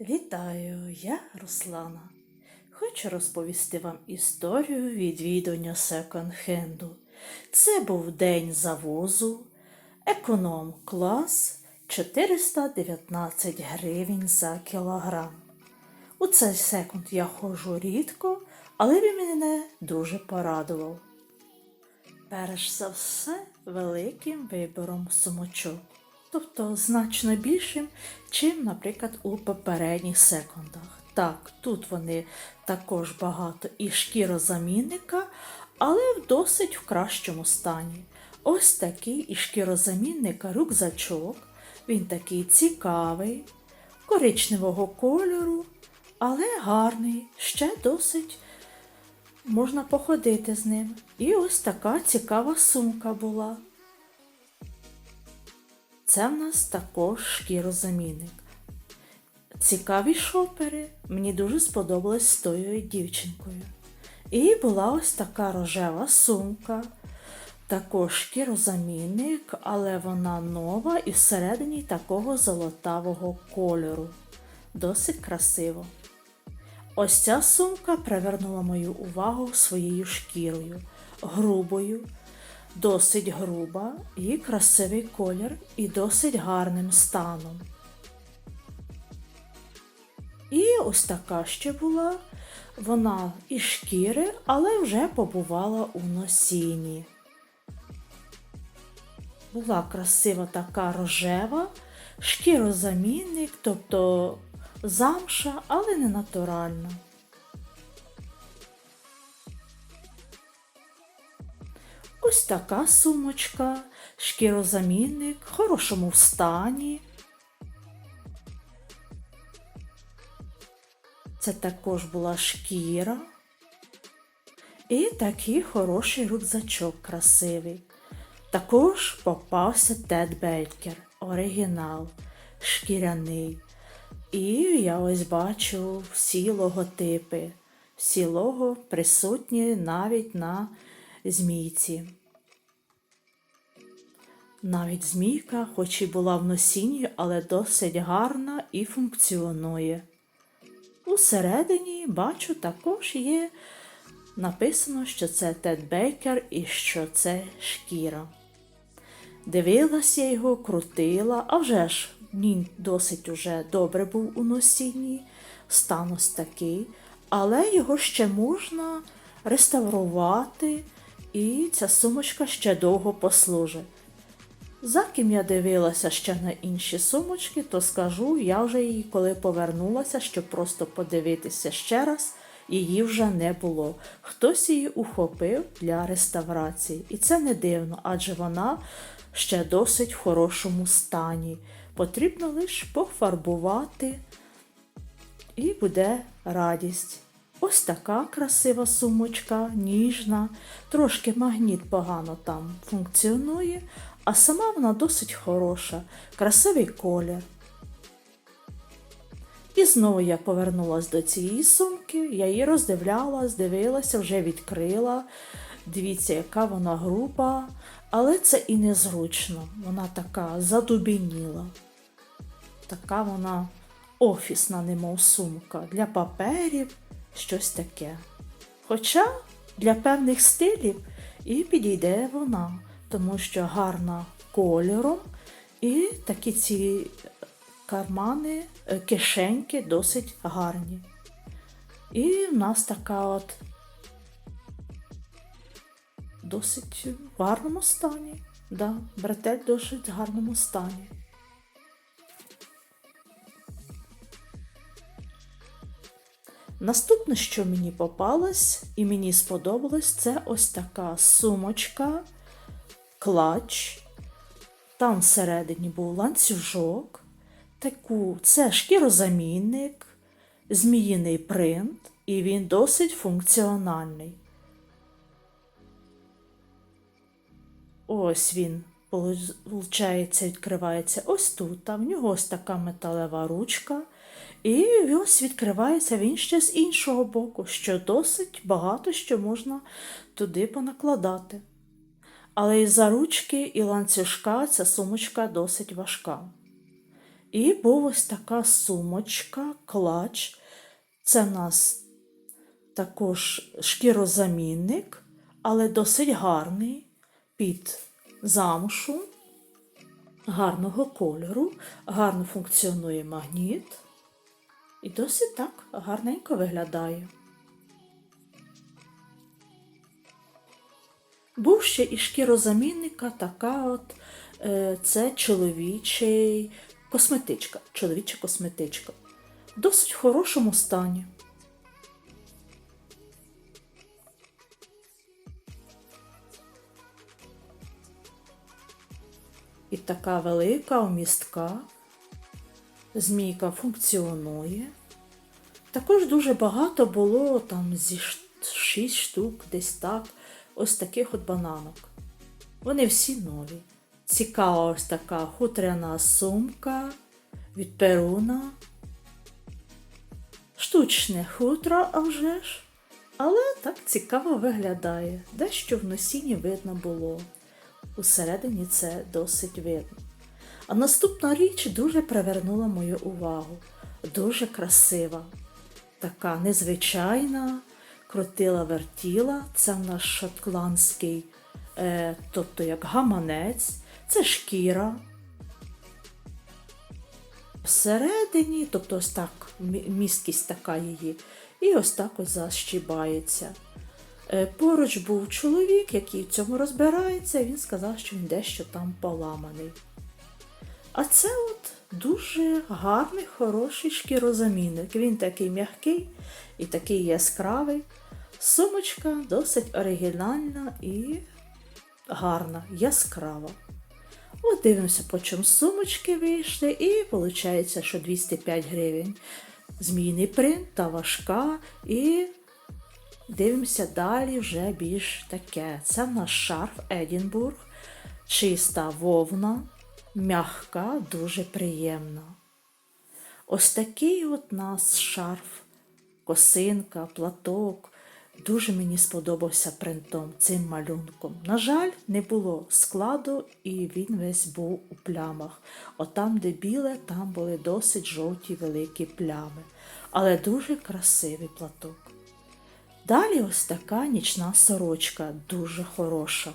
Вітаю, я Руслана. Хочу розповісти вам історію відвідування секонд-хенду. Це був день завозу, економ-клас 419 гривень за кілограм. У цей секунд я ходжу рідко, але він мене дуже порадував. Перш за все, великим вибором сумочок, тобто значно більшим, чим, наприклад, у попередніх секундах. Так, тут вони також багато і шкірозамінника, але в досить в кращому стані. Ось такий і шкірозамінника рюкзачок. Він такий цікавий, коричневого кольору, але гарний, ще досить можна походити з ним. І ось така цікава сумка була. Це в нас також шкірозамінник. Цікаві шопери. Мені дуже сподобалось з тою дівчинкою. І була ось така рожева сумка, також шкірозамінник, але вона нова і всередині такого золотавого кольору. Досить красиво. Ось ця сумка привернула мою увагу своєю шкірою, грубою, досить груба, і красивий колір і досить гарним станом. І ось така ще була. Вона із шкіри, але вже побувала у носінні. Була красива така рожева, шкірозамінник, тобто замша, але не натуральна. Ось така сумочка, шкірозамінник, в хорошому стані. Це також була шкіра. І такий хороший рюкзачок красивий. Також попався Тед Белькер, оригінал, шкіряний. І я ось бачу всі логотипи. Всі лого присутні навіть на змійці. Навіть змійка, хоч і була в носінні, але досить гарна і функціонує. Усередині, бачу, також є написано, що це Тед Бейкер і що це шкіра. Дивилася я його, крутила, а вже ж він досить уже добре був у носінні, стан ось такий, але його ще можна реставрувати, і ця сумочка ще довго послужить. За ким я дивилася ще на інші сумочки, то скажу, я вже її, коли повернулася, щоб просто подивитися ще раз, її вже не було. Хтось її ухопив для реставрації. І це не дивно, адже вона ще досить в хорошому стані. Потрібно лише пофарбувати, і буде радість. Ось така красива сумочка, ніжна, трошки магніт погано там функціонує, а сама вона досить хороша, красивий колір. І знову я повернулася до цієї сумки, я її роздивлялась, дивилася, вже відкрила. Дивіться, яка вона груба, але це і незручно. Вона така задубініла. Така вона офісна, немов сумка, для паперів, щось таке. Хоча для певних стилів і підійде вона, тому що гарна кольором, і такі ці кармани, е, кишеньки досить гарні. І в нас така от досить в гарному стані. Да, бретель досить в гарному стані. Наступне, що мені попалось і мені сподобалось, це ось така сумочка, клач. Там всередині був ланцюжок, таку, це шкірозамінник, зміїний принт, і він досить функціональний. Ось він, виходить, відкривається ось тут. А в нього ось така металева ручка. І ось відкривається він ще з іншого боку, що досить багато що можна туди понакладати. Але і за ручки, і ланцюжка ця сумочка досить важка. І був ось така сумочка, клач. Це в нас також шкірозамінник, але досить гарний під замшу, гарного кольору, гарно функціонує магніт і досить так гарненько виглядає. Був ще і шкірозамінника, така от е, це чоловічий косметичка, чоловіча косметичка. В досить хорошому стані. І така велика вмістка. Змійка функціонує. Також дуже багато було там зі 6 штук, десь так, ось таких от бананок. Вони всі нові. Цікава ось така хутряна сумка від перуна. Штучне хутро, а вже ж. Але так цікаво виглядає. Дещо в носінні видно було. Усередині це досить видно. А наступна річ дуже привернула мою увагу. Дуже красива, така незвичайна, крутила вертіла. Це в нас шотландський, е, тобто як гаманець, це шкіра. Всередині, тобто ось так, мі- місткість така її, і ось так ось защібається. Е, Поруч був чоловік, який в цьому розбирається, і він сказав, що він дещо там поламаний. А це от дуже гарний, хороший шкірозамінник. Він такий м'який і такий яскравий. Сумочка досить оригінальна і гарна, яскрава. От дивимося, по чому сумочки вийшли, і виходить, що 205 гривень. Змійний принт та важка. І дивимося далі вже більш таке. Це в нас шарф Едінбург, чиста вовна, м'ягка, дуже приємна. Ось такий от нас шарф, косинка, платок. Дуже мені сподобався принтом, цим малюнком. На жаль, не було складу, і він весь був у плямах. Отам, де біле, там були досить жовті великі плями. Але дуже красивий платок. Далі ось така нічна сорочка, дуже хороша.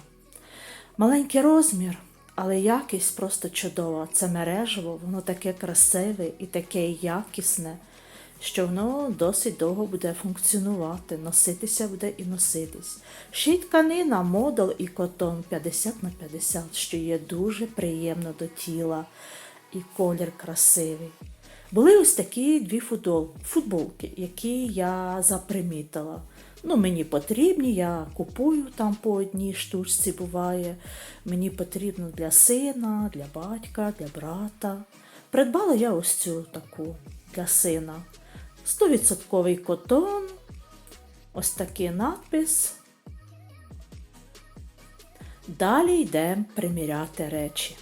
Маленький розмір, але якість просто чудова. Це мережево, воно таке красиве і таке якісне, що воно досить довго буде функціонувати, носитися буде і носитись. Ще й тканина, модел і котон 50 на 50, що є дуже приємно до тіла, і колір красивий. Були ось такі дві футболки, які я запримітила. Ну, мені потрібні, я купую там по одній штучці буває. Мені потрібно для сина, для батька, для брата. Придбала я ось цю таку для сина. 100% котон, ось такий надпис. Далі йдемо приміряти речі.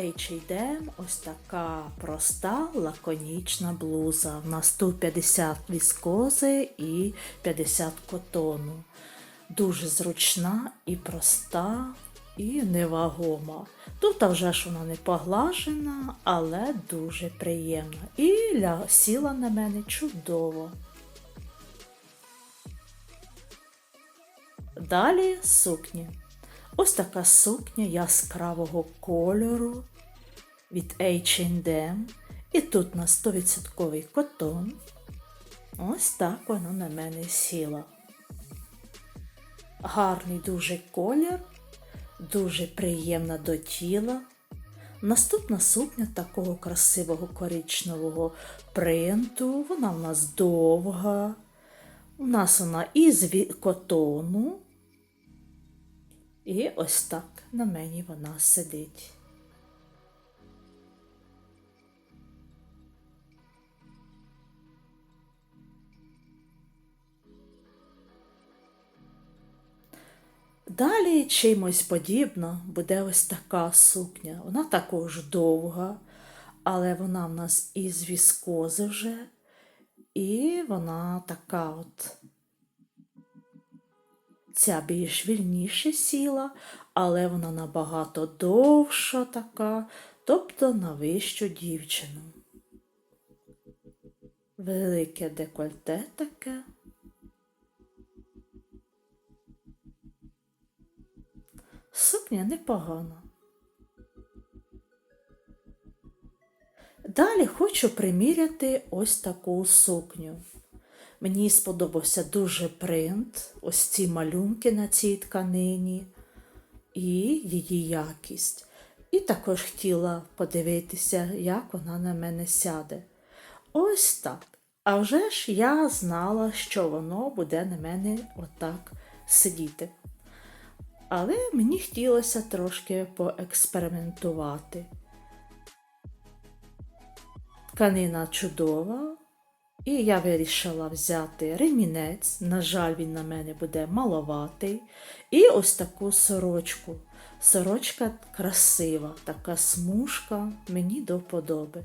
H&M ось така проста лаконічна блуза. В нас тут 50 віскози і 50 котону. Дуже зручна і проста, і невагома. Тут вже ж вона не поглажена, але дуже приємна. І сіла на мене чудово. Далі сукні. Ось така сукня яскравого кольору від H&M. І тут на 100% котон. Ось так воно на мене сіло. Гарний дуже колір, дуже приємна до тіла. Наступна сукня такого красивого коричневого принту. Вона в нас довга. У нас вона із котону. І ось так на мені вона сидить. Далі чимось подібно буде ось така сукня. Вона також довга, але вона в нас із віскози вже, і вона така от ця більш вільніше сіла, але вона набагато довша така, тобто на вищу дівчину. Велике декольте таке. Сукня непогана. Далі хочу приміряти ось таку сукню. Мені сподобався дуже принт, ось ці малюнки на цій тканині і її якість. І також хотіла подивитися, як вона на мене сяде. Ось так. А вже ж я знала, що воно буде на мене отак сидіти. Але мені хотілося трошки поекспериментувати. Тканина чудова, і я вирішила взяти ремінець. На жаль, він на мене буде маловатий. І ось таку сорочку. Сорочка красива, така смужка, мені до вподоби.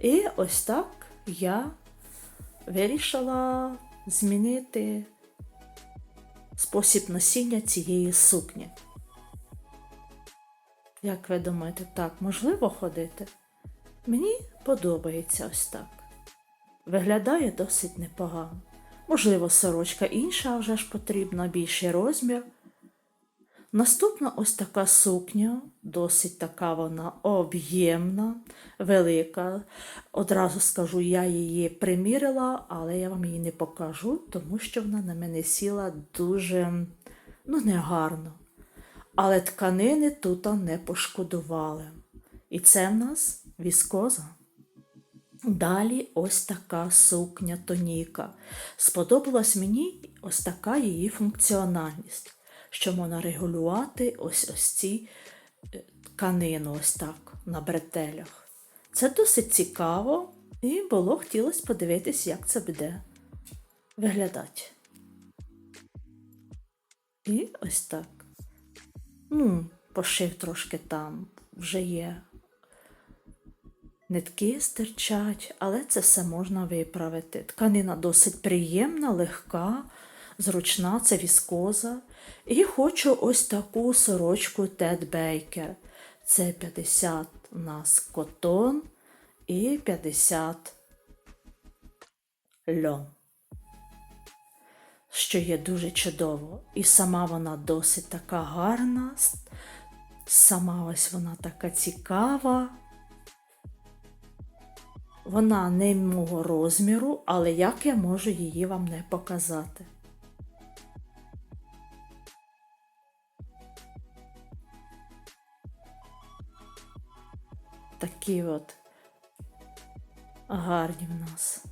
І ось так я вирішила змінити спосіб носіння цієї сукні. Як ви думаєте, так можливо ходити? Мені подобається ось так. Виглядає досить непогано. Можливо, сорочка інша вже ж потрібна, більший розмір. Наступна ось така сукня, досить така вона об'ємна, велика. Одразу скажу, я її примірила, але я вам її не покажу, тому що вона на мене сіла дуже ну, негарно. Але тканини тут не пошкодували. І це в нас віскоза. Далі ось така сукня тоніка. Сподобалась мені ось така її функціональність, що можна регулювати ось ось ці е, тканину, ось так, на бретелях. Це досить цікаво, і було хотілося подивитись, як це буде виглядати. І ось так. Ну, пошив трошки там вже є Нитки стирчать, але це все можна виправити. Тканина досить приємна, легка, зручна, це віскоза. І хочу ось таку сорочку Тед Бейкер. Це 50 у нас котон і 50 льон. Що є дуже чудово. І сама вона досить така гарна, сама ось вона така цікава. Вона не мого розміру, але як я можу її вам не показати. Такі от гарні в нас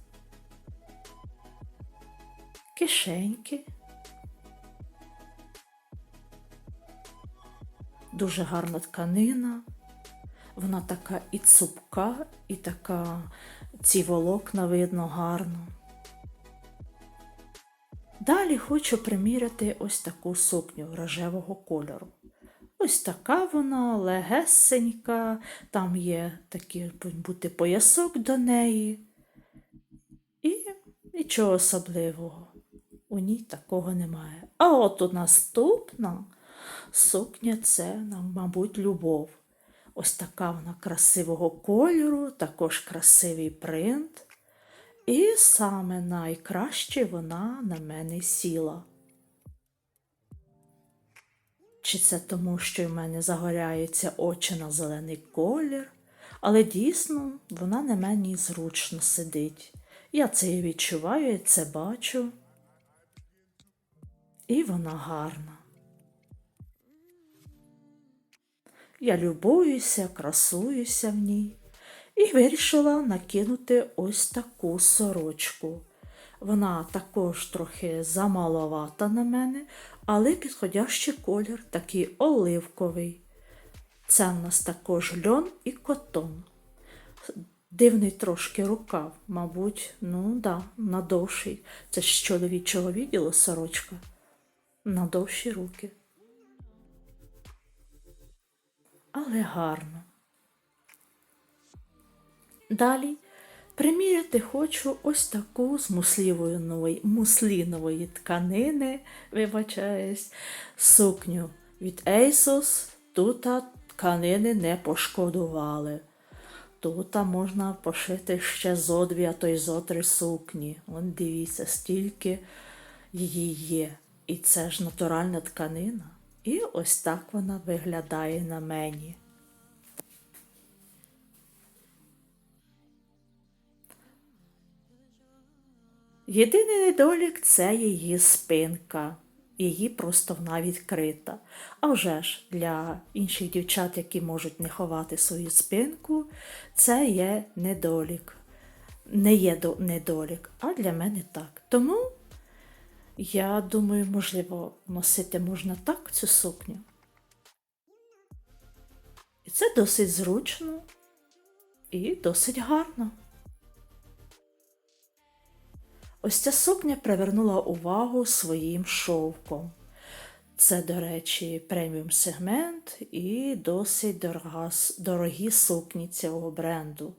кишеньки. Дуже гарна тканина. Вона така і цупка, і така ці волокна видно гарно. Далі хочу приміряти ось таку сукню рожевого кольору. Ось така вона легесенька, там є такий бути поясок до неї. І нічого особливого. У ній такого немає. А от наступна сукня це, мабуть, любов. Ось така вона красивого кольору, також красивий принт. І саме найкраще вона на мене сіла. Чи це тому, що в мене загоряються очі на зелений колір, але дійсно вона на мені зручно сидить. Я це і відчуваю, і це бачу. І вона гарна. Я любуюся, красуюся в ній і вирішила накинути ось таку сорочку. Вона також трохи замаловата на мене, але підходящий колір такий оливковий. Це в нас також льон і котон. Дивний трошки рукав, мабуть, ну да, на довший. Це ж чоловічого відділу сорочка. На довші руки. Але гарно. Далі приміряти хочу ось таку з муслінової, муслінової тканини, вибачаюсь, сукню Від ASOS тут тканини не пошкодували. Тут можна пошити ще зо дві, а то й зо три сукні. Вон дивіться, стільки її є. І це ж натуральна тканина. І ось так вона виглядає на мені. Єдиний недолік це її спинка. Її просто вона відкрита. А вже ж для інших дівчат, які можуть не ховати свою спинку, це є недолік. Не є недолік, а для мене так. Тому я думаю, можливо, носити можна так цю сукню. І це досить зручно і досить гарно. Ось ця сукня привернула увагу своїм шовком. Це, до речі, преміум сегмент і досить дорога, дорогі сукні цього бренду.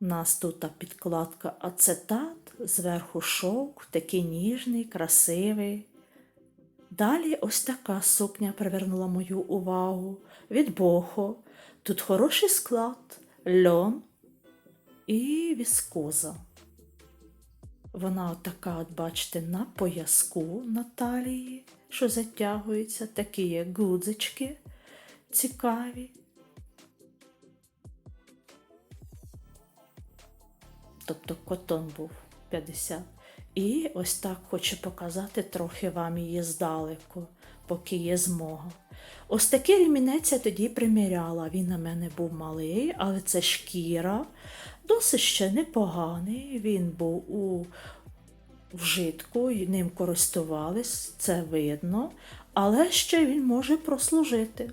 У нас тут підкладка ацетат, зверху шовк, такий ніжний, красивий. Далі ось така сукня привернула мою увагу від Бохо. Тут хороший склад, льон і віскоза. Вона така, от бачите, на пояску на талії, що затягується, такі є гудзички цікаві. Тобто котон був 50. І ось так хочу показати трохи вам її здалеку, поки є змога. Ось такий ремінець я тоді приміряла. Він на мене був малий, але це шкіра, досить ще непоганий. Він був у вжитку, ним користувались, це видно, але ще він може прослужити.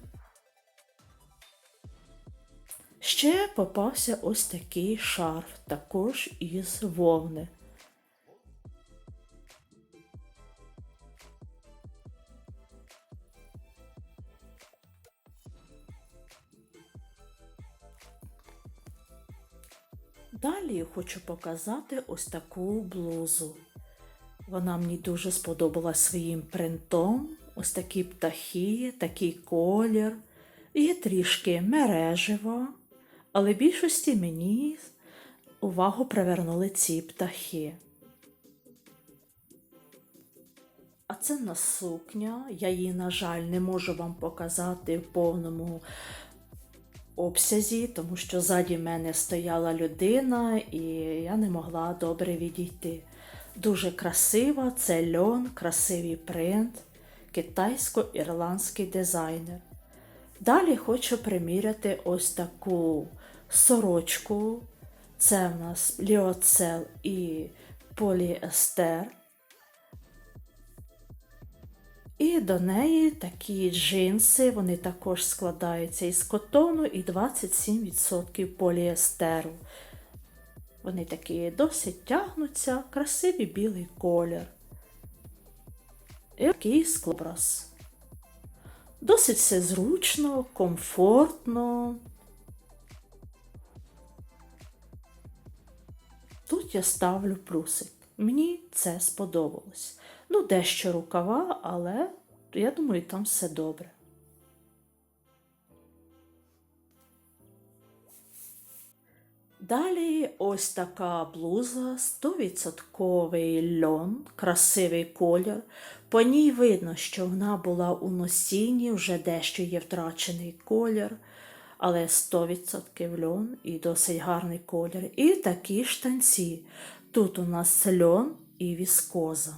Ще попався ось такий шарф, також із вовни. Далі хочу показати ось таку блузу. Вона мені дуже сподобалась своїм принтом. Ось такі птахи, такий колір. Є трішки мережево, але більшості мені увагу привернули ці птахи. А це на сукня. Я її, на жаль, не можу вам показати в повному обсязі, тому що ззаді мене стояла людина, і я не могла добре відійти. Дуже красива, це льон, красивий принт, китайсько-ірландський дизайнер. Далі хочу приміряти ось таку сорочку. Це в нас ліоцел і поліестер. І до неї такі джинси, вони також складаються із котону і 27% поліестеру. Вони такі досить тягнуться, красивий білий колір. І такий склобраз. Досить все зручно, комфортно. Я ставлю плюсик. Мені це сподобалось. Ну, дещо рукава, але я думаю, там все добре. Далі ось така блуза, 100% льон, красивий колір. По ній видно, що вона була у носінні, вже дещо є втрачений колір, але 100% льон і досить гарний колір. І такі штанці. Тут у нас льон і віскоза.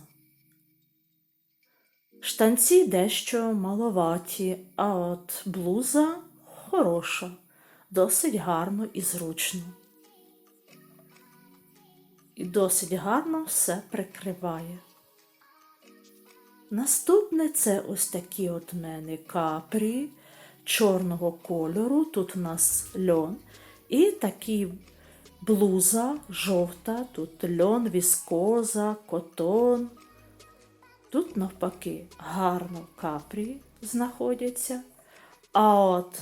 Штанці дещо маловаті, а от блуза хороша, досить гарно і зручно. І досить гарно все прикриває. Наступне це ось такі от мене капрі чорного кольору. Тут у нас льон. І такі блуза жовта, тут льон, віскоза, котон. Тут, навпаки, гарно капрі знаходяться. А от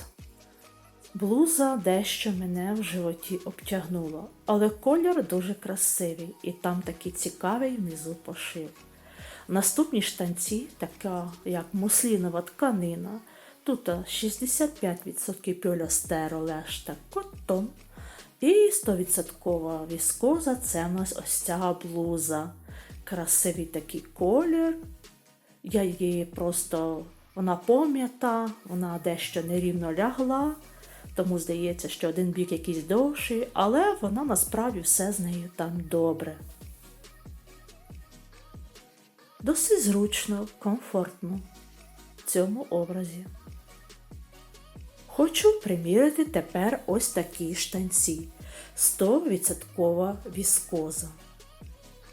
блуза дещо мене в животі обтягнула. Але колір дуже красивий і там такий цікавий внизу пошив. Наступні штанці, така як муслінова тканина. Тут 65% поліастеру, решта котон. І 100% віскоза це в нас ось ця блуза. Красивий такий колір. Я її просто вона пом'ята, вона дещо нерівно лягла, тому здається, що один бік якийсь довший, але вона насправді все з нею там добре. Досить зручно, комфортно в цьому образі. Хочу приміряти тепер ось такі штанці 100% віскоза.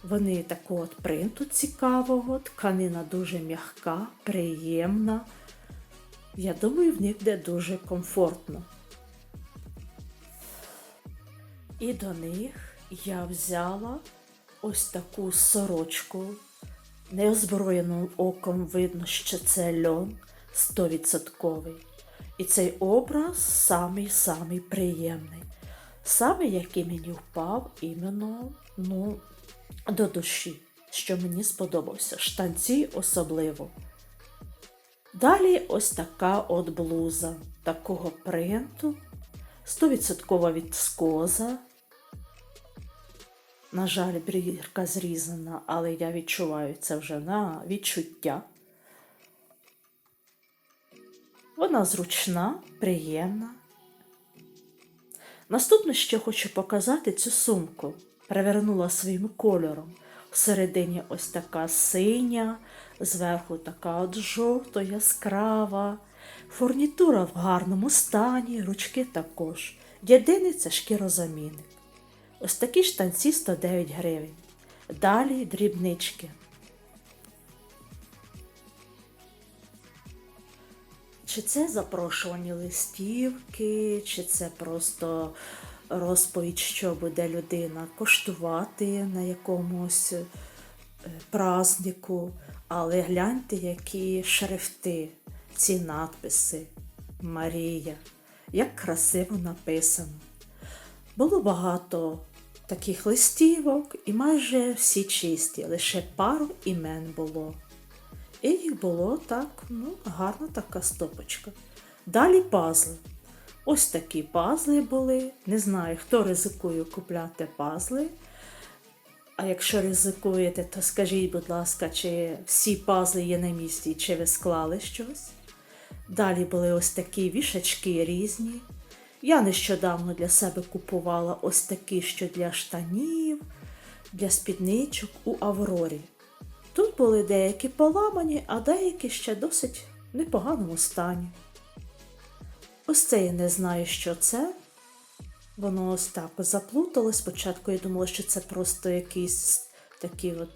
Вони такого принту цікавого, тканина дуже м'яка, приємна. Я думаю, в них буде дуже комфортно. І до них я взяла ось таку сорочку. Неозброєним оком видно, що це льон 100%. І цей образ самий-самий приємний. Саме який мені впав іменно ну, до душі, що мені сподобався. Штанці особливо. Далі ось така от блуза такого принту, 100% віскоза. На жаль, брірка зрізана, але я відчуваю це вже на відчуття. Вона зручна, приємна. Наступне, що хочу показати, цю сумку. Перевернула своїм кольором. Всередині ось така синя, зверху така от жовто, яскрава. Фурнітура в гарному стані, ручки також. Єдиний це шкірозамінник. Ось такі штанці 109 гривень. Далі дрібнички. Чи це запрошувані листівки, чи це просто розповідь, що буде людина коштувати на якомусь е, празднику. Але гляньте, які шрифти, ці надписи Марія, як красиво написано. Було багато таких листівок, і майже всі чисті, лише пару імен було. І їх було так, ну, гарна така стопочка. Далі пазли. Ось такі пазли були. Не знаю, хто ризикує купляти пазли. А якщо ризикуєте, то скажіть, будь ласка, чи всі пазли є на місці, чи ви склали щось. Далі були ось такі вішачки різні. Я нещодавно для себе купувала ось такі, що для штанів, для спідничок у Аврорі. Були деякі поламані, а деякі ще досить непоганому стані. Ось це я не знаю, що це. Воно ось так заплуталось. Спочатку я думала, що це просто якісь такі от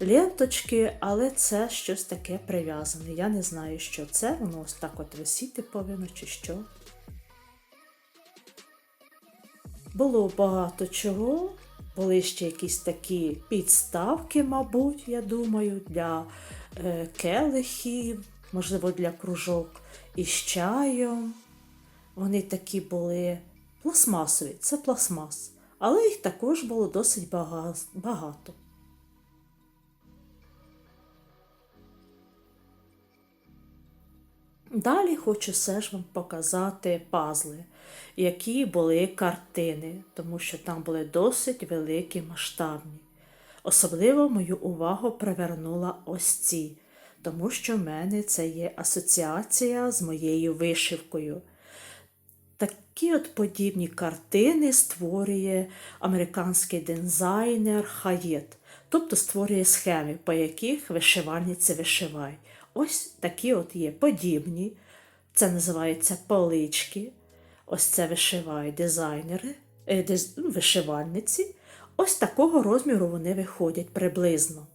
ленточки, але це щось таке прив'язане. Я не знаю, що це. Воно ось так от висіти повинно, чи що. Було багато чого. Були ще якісь такі підставки, мабуть, я думаю, для е, келихів, можливо, для кружок із чаєм. Вони такі були пластмасові, це пластмас, але їх також було досить багато. Далі хочу все ж вам показати пазли, які були картини, тому що там були досить великі масштабні. Особливо мою увагу привернула ось ці, тому що в мене це є асоціація з моєю вишивкою. Такі от подібні картини створює американський дизайнер Хаєт, тобто створює схеми, по яких вишивальниці вишивають. Ось такі от є подібні. Це називається полички. Ось це вишивають дизайнери, е, диз, ну, вишивальниці. Ось такого розміру вони виходять приблизно.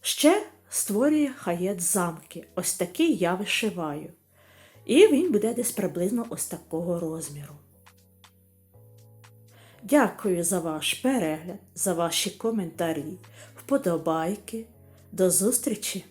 Ще створює хаєт замки. Ось такий я вишиваю. І він буде десь приблизно ось такого розміру. Дякую за ваш перегляд, за ваші коментарі, вподобайки. До зустрічі!